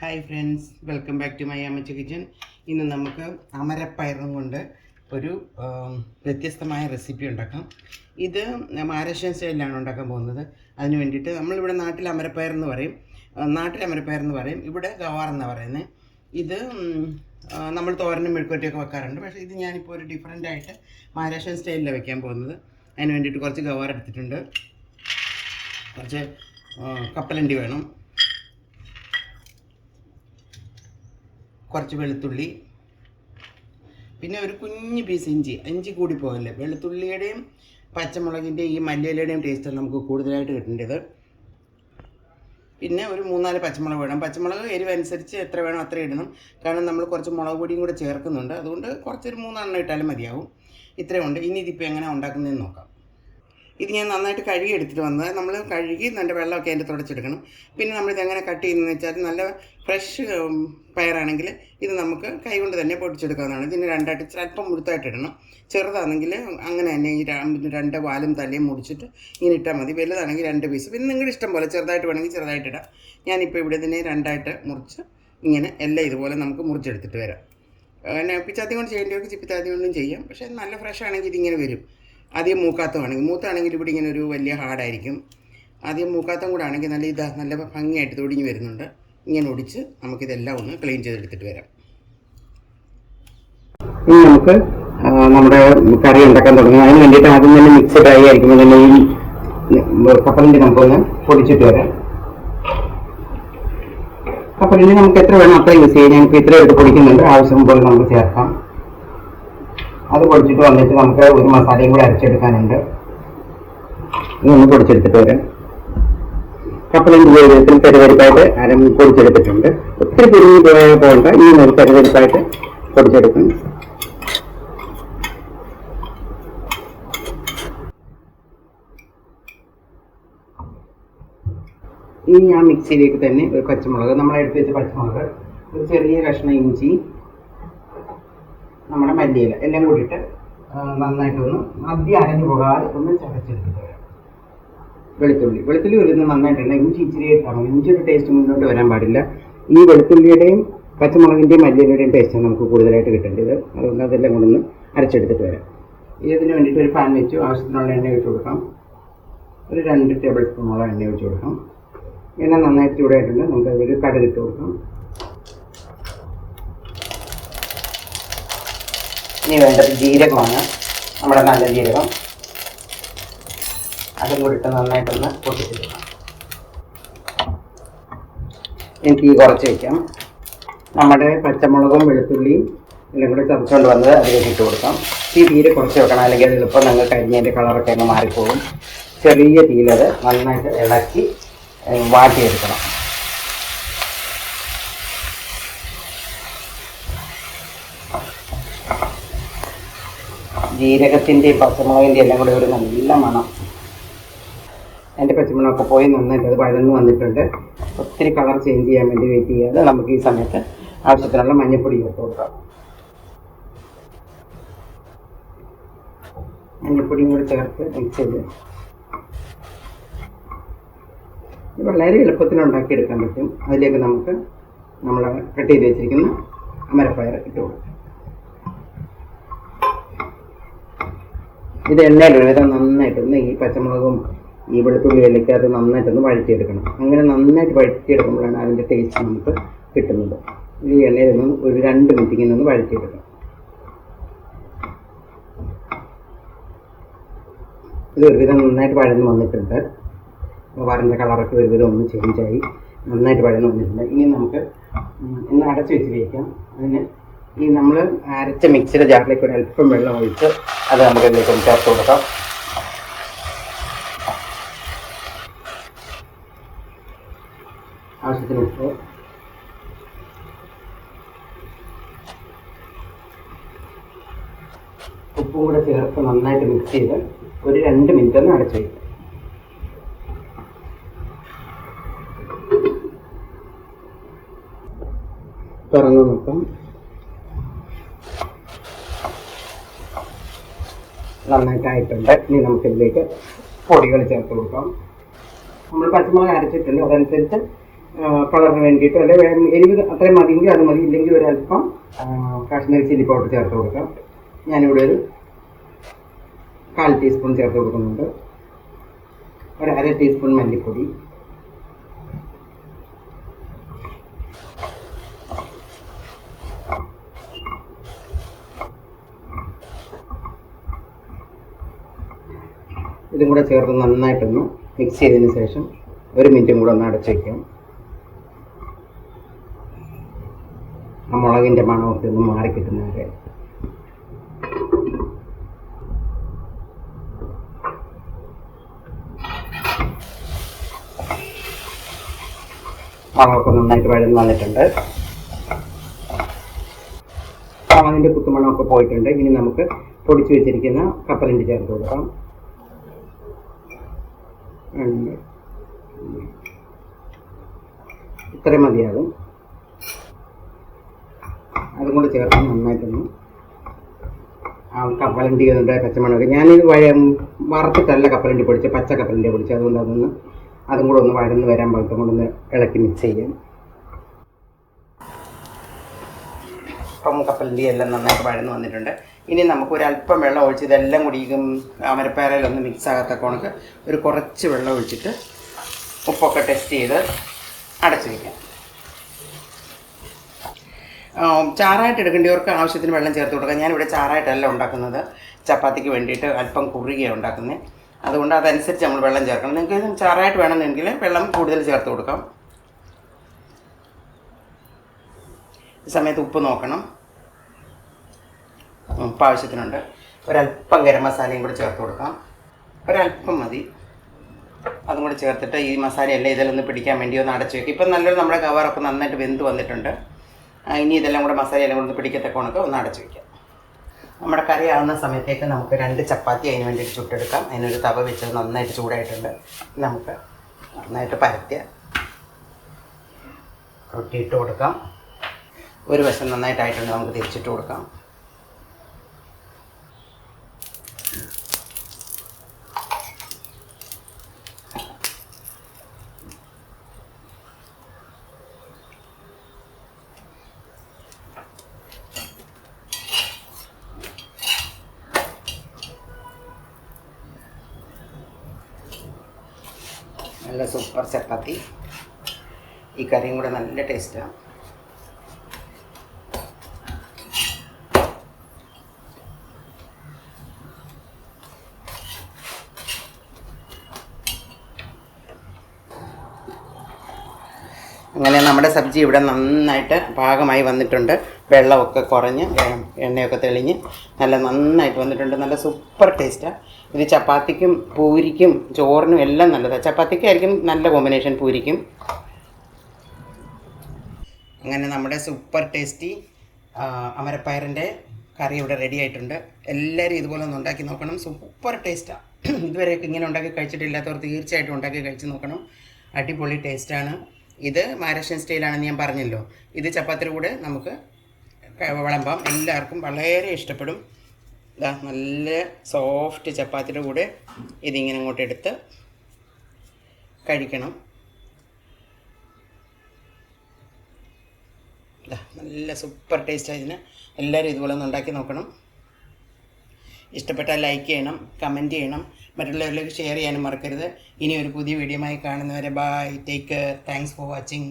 Hi friends welcome back to my Ammachi kitchen ഇന്ന് നമുക്ക് അമരപ്പയറും കൊണ്ട് ഒരു വ്യത്യസ്തമായ റെസിപ്പി ഉണ്ടാക്കാം. ഇത് മഹാരാഷ്ട്രൻ സ്റ്റൈലിലാണ് ഉണ്ടാക്കാൻ പോകുന്നത്. അതിന് വേണ്ടിയിട്ട് നമ്മളിവിടെ നാട്ടിൽ അമരപ്പയർ എന്ന് പറയും. നാട്ടിൽ അമരപ്പയർ എന്ന് പറയും. ഇവിടെ ഗവാർ എന്നാണ് പറയുന്നത് ഇത് നമ്മൾ തോരനും മെഴുക്കുവറ്റിയൊക്കെ വെക്കാറുണ്ട്. പക്ഷേ ഇത് ഞാനിപ്പോൾ ഒരു ഡിഫറെന്റ് ആയിട്ട് മഹാരാഷ്ട്രൻ സ്റ്റൈലിലാണ് വെക്കാൻ പോകുന്നത്. അതിന് വേണ്ടിയിട്ട് കുറച്ച് ഗവാർ എടുത്തിട്ടുണ്ട്. കുറച്ച് കപ്പലണ്ടി വേണം. കുറച്ച് വെളുത്തുള്ളി. പിന്നെ ഒരു കുഞ്ഞ് പീസ് ഇഞ്ചി ഇഞ്ചി കൂടി പോകല്ലേ വെളുത്തുള്ളിയുടെയും പച്ചമുളകിന്റെയും ഈ മല്ലിയിലയുടെയും ടേസ്റ്റാണ് നമുക്ക് കൂടുതലായിട്ട് കിട്ടേണ്ടത്. പിന്നെ ഒരു മൂന്നാൽ പച്ചമുളക് വേണം. പച്ചമുളക് എരിവ് അനുസരിച്ച് എത്ര വേണം അത്ര ഇടണം. കാരണം നമ്മൾ കുറച്ച് മുളക് പൊടിയും കൂടെ ചേർക്കുന്നുണ്ട്. അതുകൊണ്ട് കുറച്ചൊരു മൂന്നെണ്ണം ഇട്ടാലും മതിയാവും. ഇത്രയും ഉണ്ട്. ഇനി ഇതിപ്പോൾ എങ്ങനെ ഉണ്ടാക്കുന്നതെന്ന് നോക്കാം. ഇത് ഞാൻ നന്നായിട്ട് കഴുകി എടുത്തിട്ട് വന്നത്. നമ്മൾ കഴുകി നല്ല വെള്ളമൊക്കെ അതിന്റെ തുടച്ചെടുക്കണം പിന്നെ നമ്മളിത് എങ്ങനെ കട്ട് ചെയ്യുന്നതെന്ന് വെച്ചാൽ നല്ല ഫ്രഷ് പയറാണെങ്കിൽ ഇത് നമുക്ക് കൈകൊണ്ട് തന്നെ പൊടിച്ചെടുക്കാവുന്നതാണ് ഇതിന് രണ്ടായിട്ട് ചിലപ്പം മുഴുത്തായിട്ട് ഇടണം. ചെറുതാണെങ്കിൽ അങ്ങനെ തന്നെ ഈ രണ്ട് വാലും തലയും മുടിച്ചിട്ട് ഇങ്ങനെ ഇട്ടാൽ മതി. വലുതാണെങ്കിൽ രണ്ട് പീസ് പിന്നെ നിങ്ങളുടെ ഇഷ്ടം പോലെ ചെറുതായിട്ട് വേണമെങ്കിൽ ചെറുതായിട്ട് ഇടാം. ഞാനിപ്പോൾ ഇവിടെ ഇതിനെ രണ്ടായിട്ട് മുറിച്ച് ഇങ്ങനെ എല്ലാം ഇതുപോലെ നമുക്ക് മുറിച്ചെടുത്തിട്ട് വരാം. പിന്നെ പിച്ചാത്തി കൊണ്ട് ചെയ്യേണ്ടവർക്ക് ചിപ്പിത്താത്തി കൊണ്ടും ചെയ്യാം. പക്ഷേ നല്ല ഫ്രഷ് ആണെങ്കിൽ ഇതിങ്ങനെ വരും. ആദ്യം മൂക്കാത്തമാണെങ്കിൽ മൂത്താണെങ്കിൽ ഇവിടെ ഇങ്ങനെ ഒരു വലിയ ഹാർഡായിരിക്കും ആദ്യം മൂക്കാത്തം കൂടെ ആണെങ്കിൽ നല്ല ഇതാ നല്ല ഭംഗിയായിട്ട് തൊടിഞ്ഞ് വരുന്നുണ്ട്. ഇങ്ങനെ ഒടിച്ച് നമുക്കിതെല്ലാം ഒന്ന് ക്ലീൻ ചെയ്തെടുത്തിട്ട് വരാം. ഇനി നമുക്ക് നമ്മുടെ കറി ഉണ്ടാക്കാൻ തുടങ്ങി. അതിന് വേണ്ടിയിട്ട് ആദ്യം തന്നെ മിക്സഡ് ആയി ആയിരിക്കുമ്പോൾ തന്നെ ഈ കപ്പലിന്റെ നമുക്കൊന്ന് പൊടിച്ചിട്ട് വരാം. കപ്പലിന് നമുക്ക് എത്ര വേണം അത്ര യൂസ് ചെയ്യാം. ഞങ്ങൾക്ക് ഇത്ര എടുത്ത് പൊടിക്കുന്നുണ്ട്. ആവശ്യം പോലെ നമുക്ക് ചേർക്കാം. അത് പൊടിച്ചിട്ട് വന്നിട്ട് നമുക്ക് ഒരു മസാലയും കൂടി അരച്ചെടുക്കാനുണ്ട്. ഒന്ന് പൊടിച്ചെടുത്തിട്ട് വരാം. കപ്പലും ജീവിതത്തിൽ പെരുവരിപ്പായിട്ട് അരം പൊടിച്ചെടുത്തിട്ടുണ്ട്. ഒത്തിരി പിരിഞ്ഞു പോയ പോകണ്ട. ഈ ഒരു പെരുവരിപ്പായിട്ട് പൊടിച്ചെടുക്കും. ഇനി ഞാൻ മിക്സിയിലേക്ക് തന്നെ ഒരു പച്ചമുളക് നമ്മൾ എടുത്ത് വെച്ച പച്ചമുളക് ഒരു ചെറിയ കഷ്ണം ഇഞ്ചി നമ്മുടെ മല്ലിയില എല്ലാം കൂടിയിട്ട് നന്നായിട്ട് നന്നായിട്ടൊന്ന് മദ്യം അരഞ്ഞു പോകാതെ ഒന്ന് ചതച്ചെടുത്തിട്ട് വരാം. വെളുത്തുള്ളി. വെളുത്തുള്ളി വരുന്ന നന്നായിട്ടുണ്ട്. ഇഞ്ചി ഇച്ചിരി ഇട്ടാണ്. ഇഞ്ചിയുടെ ടേസ്റ്റ് മുന്നോട്ട് വരാൻ പാടില്ല. ഈ വെളുത്തുള്ളിയുടെയും പച്ചമുളകിന്റെയും മല്ലിയുടെയും ടേസ്റ്റാണ് നമുക്ക് കൂടുതലായിട്ട് കിട്ടേണ്ടത്. അതുകൊണ്ട് അതെല്ലാം കൊണ്ടൊന്ന് അരച്ചെടുത്തിട്ട് വരാം. ഇതിന് വേണ്ടിയിട്ട് ഒരു പാൻ വെച്ചു. ആവശ്യത്തിനുള്ള എണ്ണ ഒഴിച്ച് കൊടുക്കാം. ഒരു രണ്ട് ടേബിൾ സ്പൂണോളം എണ്ണ ഒഴിച്ച് കൊടുക്കാം. എണ്ണ നന്നായിട്ട് ചൂടായിട്ടുണ്ട്. നമുക്ക് അതിൽ കടുകിട്ട് കൊടുക്കാം. ഇനി വേണ്ടത് ജീരകമാണ്. നമ്മുടെ നല്ല ജീരകം. അതും കൂടി ഇട്ട് നന്നായിട്ടൊന്ന് പൊട്ടിച്ചെടുക്കണം എനിക്ക് കുറച്ച് വയ്ക്കാം നമ്മുടെ പച്ചമുളകും വെളുത്തുള്ളിയും എല്ലാം കൂടി ചതച്ചുകൊണ്ട് വന്നത് അതിലേക്ക് ഇട്ട് കൊടുക്കാം. ഈ തീരെ കുറച്ച് വെക്കണം. അല്ലെങ്കിൽ അത് എളുപ്പം നിങ്ങൾ കരിഞ്ഞതിന്റെ കളറൊക്കെ അങ്ങ് മാറിപ്പോകും. ചെറിയ തീയിലത് നന്നായിട്ട് ഇളക്കി വാട്ടിയെടുക്കണം. ജീരകത്തിന്റെയും പച്ചമുളകിന്റെയും എല്ലാം കൂടെ ഒരു നല്ല മണം. എന്റെ പച്ചമുളകൊക്കെ പോയി നന്നായിട്ട് അത് വഴന്ന് വന്നിട്ടുണ്ട്. ഒത്തിരി കളർ ചേഞ്ച് ചെയ്യാൻ വേണ്ടി വെയിറ്റ് ചെയ്യാതെ നമുക്ക് ഈ സമയത്ത് ആവശ്യത്തിനുള്ള മഞ്ഞപ്പൊടി ചേർത്ത് കൊടുക്കാം. മഞ്ഞൾപ്പൊടിയും കൂടി ചേർത്ത് മിക്സ് ചെയ്ത് ഇത് വളരെ എളുപ്പത്തിൽ ഉണ്ടാക്കിയെടുക്കാൻ പറ്റും. അതിലേക്ക് നമുക്ക് നമ്മൾ കട്ട് ചെയ്ത് വെച്ചിരിക്കുന്ന അമരപ്പയർ ഇട്ട് കൊടുക്കാം. ഇത് എണ്ണയിൽ നന്നായിട്ട് നന്നായിട്ടൊന്ന് ഈ പച്ചമുളകും ഈ വെളുത്തുള്ളി എല്ലയ്ക്ക് അത് നന്നായിട്ടൊന്ന് വഴറ്റിയെടുക്കണം. അങ്ങനെ നന്നായിട്ട് വഴറ്റിയെടുക്കുമ്പോഴാണ് അതിന്റെ ടേസ്റ്റ് നമുക്ക് കിട്ടുന്നത്. ഈ എണ്ണയിൽ നിന്ന് ഒരു രണ്ട് മിനിറ്റ് ഇങ്ങനെ ഒന്ന് വഴറ്റിയെടുക്കണം. ഇത് ഒരുവിധം നന്നായിട്ട് വഴന്ന് വന്നിട്ടുണ്ട്. വരന്റെ കളറൊക്കെ ഒരുവിധം ഒന്ന് ചേഞ്ചായി നന്നായിട്ട് വഴന്ന് വന്നിട്ടുണ്ട്. ഇനി നമുക്ക് ഒന്ന് അടച്ചു വെച്ചിരിക്കാം അതിന് ഈ നമ്മൾ അരച്ച മിക്സിയുടെ ജാറിലേക്ക് ഒരു അല്പം വെള്ളം ഒഴിച്ച് അത് നമുക്ക് ഇതിലേക്ക് ചേർത്ത് കൊടുക്കാം. ആവശ്യത്തിന് ഉപ്പ്. ഉപ്പും കൂടെ ചേർത്ത് നന്നായിട്ട് മിക്സ് ചെയ്ത് ഒരു രണ്ട് മിനിറ്റ് ഒന്ന് അടച്ചു വയ്ക്കും തുറന്ന് നോക്കാം. നന്നായിട്ടായിട്ടുണ്ട്. ഇനി നമുക്കിതിലേക്ക് പൊടികൾ ചേർത്ത് കൊടുക്കാം. നമ്മൾ പച്ചമുളക് അരച്ചിട്ടുണ്ട്. അതനുസരിച്ച് കളറിന് വേണ്ടിയിട്ട് അല്ലെ എരിവ് അത്രയും മതിയെങ്കിൽ അത് മതി. ഇല്ലെങ്കിൽ ഒരല്പം കാശ്മീരി ചില്ലി പൗഡർ ചേർത്ത് കൊടുക്കാം. ഞാനിവിടെ ഒരു കാൽ ടീസ്പൂൺ ചേർത്ത് കൊടുക്കുന്നുണ്ട്. ഒരു അര ടീസ്പൂൺ മല്ലിപ്പൊടി. ഇതും കൂടെ ചേർത്ത് നന്നായിട്ടൊന്ന് മിക്സ് ചെയ്തതിന് ശേഷം ഒരു മിനിറ്റും കൂടെ ഒന്ന് അടച്ചു വയ്ക്കാം ആ മുളകിന്റെ മണമൊക്കെ ഒന്ന് മാറി കിട്ടുന്നവരെ. മുളകൊക്കെ നന്നായിട്ട് വഴന്ന് വന്നിട്ടുണ്ട്. മുളകിന്റെ കുത്തുമണമൊക്കെ പോയിട്ടുണ്ട്. ഇനി നമുക്ക് പൊടിച്ചു വെച്ചിരിക്കുന്ന കപ്പലിന്റെ ചേർത്ത് കൊടുക്കാം. ഇത്രയും മതിയാകും. അതും കൂടെ ചേർത്ത് നന്നായിട്ടൊന്ന് ആ കപ്പലണ്ടി ഉണ്ട് പച്ചമണമൊക്കെ. ഞാനിത് വറുത്തിട്ടല്ല കപ്പലണ്ടി പൊടിച്ച് പച്ച കപ്പലണ്ടി പൊടിച്ച് അതുകൊണ്ട് അതൊന്ന് അതും കൂടെ ഒന്ന് വഴന്ന് വരാൻ പാകത്തും കൊണ്ടൊന്ന് ഇളക്കി മിക്സ് ചെയ്യാം. ഇപ്പം കപ്പലിന്റെ എല്ലാം നന്നായിട്ട് വഴന്ന് വന്നിട്ടുണ്ട്. ഇനി നമുക്ക് ഒരു അല്പം വെള്ളം ഒഴിച്ച് ഇതെല്ലാം കൂടി അമരപ്പേരയിലൊന്ന് മിക്സ് ആകാത്ത കണക്ക് ഒരു കുറച്ച് വെള്ളം ഒഴിച്ചിട്ട് ഉപ്പൊക്കെ ടെസ്റ്റ് ചെയ്ത് അടച്ചു വയ്ക്കാം ചാറായിട്ട് എടുക്കേണ്ടവർക്ക് ആവശ്യത്തിന് വെള്ളം ചേർത്ത് കൊടുക്കാം. ഞാനിവിടെ ചാറായിട്ടല്ല ഉണ്ടാക്കുന്നത്. ചപ്പാത്തിക്ക് വേണ്ടിയിട്ട് അല്പം കുറുകയാണ് ഉണ്ടാക്കുന്നത്. അതുകൊണ്ട് അതനുസരിച്ച് നമ്മൾ വെള്ളം ചേർക്കണം. നിങ്ങൾക്ക് ചാറായിട്ട് വേണമെന്നുണ്ടെങ്കിൽ വെള്ളം കൂടുതൽ ചേർത്ത് കൊടുക്കാം. സമയത്ത് ഉപ്പ് നോക്കണം. ഉപ്പ് ആവശ്യത്തിനുണ്ട് ഒരല്പം ഗരം മസാലയും കൂടി ചേർത്ത് കൊടുക്കാം. ഒരല്പം മതി. അതും കൂടി ചേർത്തിട്ട് ഈ മസാലയെല്ലാം ഇതിലൊന്ന് പിടിക്കാൻ വേണ്ടി ഒന്ന് അടച്ചു വെക്കും. ഇപ്പം നല്ലൊരു നമ്മുടെ കവറൊക്കെ നന്നായിട്ട് വെന്ത് വന്നിട്ടുണ്ട്. ഇനി ഇതെല്ലാം കൂടെ മസാലയെല്ലാം കൂടെ ഒന്ന് പിടിക്കത്തക്ക കണക്ക് ഒന്ന് അടച്ചു വയ്ക്കാം നമ്മുടെ കറി ആവുന്ന സമയത്തേക്ക് നമുക്ക് രണ്ട് ചപ്പാത്തി അതിന് വേണ്ടിയിട്ട് ചുട്ടെടുക്കാം. അതിനൊരു തവ വെച്ച് നന്നായിട്ട് ചൂടായിട്ടുണ്ട്. നമുക്ക് നന്നായിട്ട് പരത്തിയ റൊട്ടി ഇട്ട് കൊടുക്കാം. ഒരു വശം നന്നായിട്ടായിട്ടുണ്ട്. നമുക്ക് തിരിച്ചിട്ട് കൊടുക്കാം. നല്ല സൂപ്പർ ചപ്പാത്തി ഈ കറിയും കൂടെ നല്ല ടേസ്റ്റാണ് അങ്ങനെ നമ്മുടെ സബ്ജി ഇവിടെ നന്നായിട്ട് പാകമായി വന്നിട്ടുണ്ട്. വെള്ളമൊക്കെ കുറഞ്ഞ് എണ്ണയൊക്കെ തെളിഞ്ഞ് നല്ല നന്നായിട്ട് വന്നിട്ടുണ്ട്. നല്ല സൂപ്പർ ടേസ്റ്റാണ് ഇത് ചപ്പാത്തിക്കും പൂരിക്കും ചോറിനും എല്ലാം നല്ലതാണ് ചപ്പാത്തിക്കായിരിക്കും നല്ല കോമ്പിനേഷൻ പൂരിക്കും. അങ്ങനെ നമ്മുടെ സൂപ്പർ ടേസ്റ്റി അമരപ്പയറിന്റെ കറി ഇവിടെ റെഡി ആയിട്ടുണ്ട്. എല്ലാവരും ഇതുപോലെ ഒന്ന് ഉണ്ടാക്കി നോക്കണം. സൂപ്പർ ടേസ്റ്റാണ് ഇതുവരെയൊക്കെ ഇങ്ങനെ ഉണ്ടാക്കി കഴിച്ചിട്ടില്ലാത്തവർ തീർച്ചയായിട്ടും ഉണ്ടാക്കി കഴിച്ച് നോക്കണം. അടിപൊളി ടേസ്റ്റാണ്. ഇത് മഹാരാഷ്ട്രൻ സ്റ്റൈലാണെന്ന് ഞാൻ പറഞ്ഞല്ലോ. ഇത് ചപ്പാത്തിയുടെ കൂടെ നമുക്ക് വിളമ്പാം. എല്ലാവർക്കും വളരെ ഇഷ്ടപ്പെടും. ഇതാ നല്ല സോഫ്റ്റ് ചപ്പാത്തിയുടെ കൂടെ ഇതിങ്ങനെ അങ്ങോട്ട് എടുത്ത് കഴിക്കണം. നല്ല സൂപ്പർ ടേസ്റ്റ് ഇതിന്. എല്ലാവരും ഇതുപോലെ ഒന്ന് ഉണ്ടാക്കി നോക്കണം. ഇഷ്ടപ്പെട്ടാൽ ലൈക്ക് ചെയ്യണം കമന്റ് ചെയ്യണം. മറ്റുള്ളവരിലേക്ക് ഷെയർ ചെയ്യാനും മറക്കരുത്. ഇനി ഒരു പുതിയ വീഡിയോയുമായി കാണുന്നവരെ bye take care thanks for watching